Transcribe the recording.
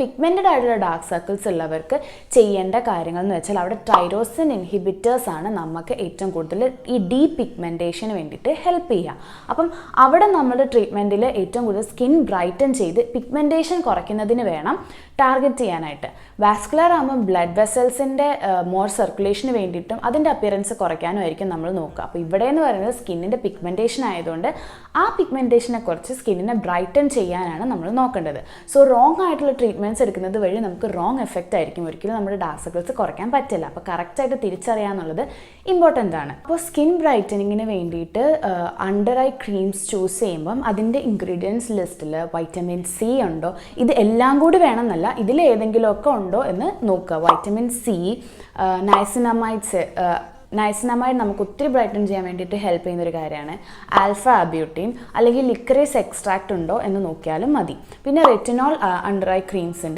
Pigmented ആയിട്ടുള്ള dark circles ഉള്ളവർക്ക് ചെയ്യേണ്ട കാര്യങ്ങൾ എന്ന് വെച്ചാൽ അവിടെ ടൈറോസിൻ ഇൻഹിബിറ്റേഴ്സ് ആണ് നമുക്ക് ഏറ്റവും കൂടുതൽ ഈ ഡീ പിഗ്മെന്റേഷന് വേണ്ടിയിട്ട് ഹെൽപ്പ് ചെയ്യുക. അപ്പം അവിടെ നമ്മൾ ട്രീറ്റ്മെന്റിൽ ഏറ്റവും കൂടുതൽ സ്കിൻ ബ്രൈറ്റൻ ചെയ്ത് പിഗ്മെന്റേഷൻ കുറയ്ക്കുന്നതിന് വേണം ടാർഗറ്റ് ചെയ്യാനായിട്ട്. വാസ്കുലർ ആകുമ്പോൾ ബ്ലഡ് വെസൽസിന്റെ മോർ സർക്കുലേഷന് വേണ്ടിയിട്ടും അതിന്റെ അപ്പിയറൻസ് കുറയ്ക്കാനും ആയിരിക്കും നമ്മൾ നോക്കുക. അപ്പോൾ ഇവിടെ എന്ന് പറയുന്നത് സ്കിന്നിന്റെ പിഗ്മെന്റേഷൻ ആയതുകൊണ്ട് ആ പിഗ്മെന്റേഷനെ കുറച്ച് സ്കിന്നിനെ ബ്രൈറ്റൻ ചെയ്യാനാണ് നമ്മൾ നോക്കേണ്ടത്. സോ റോങ് ആയിട്ടുള്ള ട്രീറ്റ്മെന്റ്സ് എടുക്കുന്നത് വഴി നമുക്ക് റോങ് എഫക്റ്റ് ആയിരിക്കും. ഒരിക്കലും നമ്മുടെ ഡാർക്ക് സർക്കിൾസ് കുറയ്ക്കാൻ പറ്റില്ല. അപ്പോൾ കറക്റ്റായിട്ട് തിരിച്ചറിയാന്നുള്ളത് ഇമ്പോർട്ടന്റ് ആണ്. അപ്പോൾ സ്കിൻ ബ്രൈറ്റനിങ്ങിന് വേണ്ടിയിട്ട് അണ്ടർ ഐ ക്രീംസ് ചൂസ് ചെയ്യുമ്പം അതിന്റെ ഇൻഗ്രീഡിയൻസ് ലിസ്റ്റിൽ വൈറ്റമിൻ സി ഉണ്ടോ? ഇത് എല്ലാം കൂടി വേണമെന്നല്ല ഇതിൽ ഏതെങ്കിലുമൊക്കെ ഉണ്ടോ എന്ന് നോക്കുക. വൈറ്റമിൻ സി നൈസിനമൈഡ്സ് നൈസിനമൈഡ് നമുക്ക് ഒത്തിരി ബ്രൈറ്റൺ ചെയ്യാൻ വേണ്ടിയിട്ട് ഹെൽപ്പ് ചെയ്യുന്ന ഒരു കാര്യമാണ്. ആൽഫ അബ്യൂട്ടീൻ അല്ലെങ്കിൽ ലിക്രേസ് എക്സ്ട്രാക്റ്റ് ഉണ്ടോ എന്ന് നോക്കിയാലും മതി. പിന്നെ റെറ്റിനോൾ അണ്ടർ ഐ ക്രീംസ് ഉണ്ട്.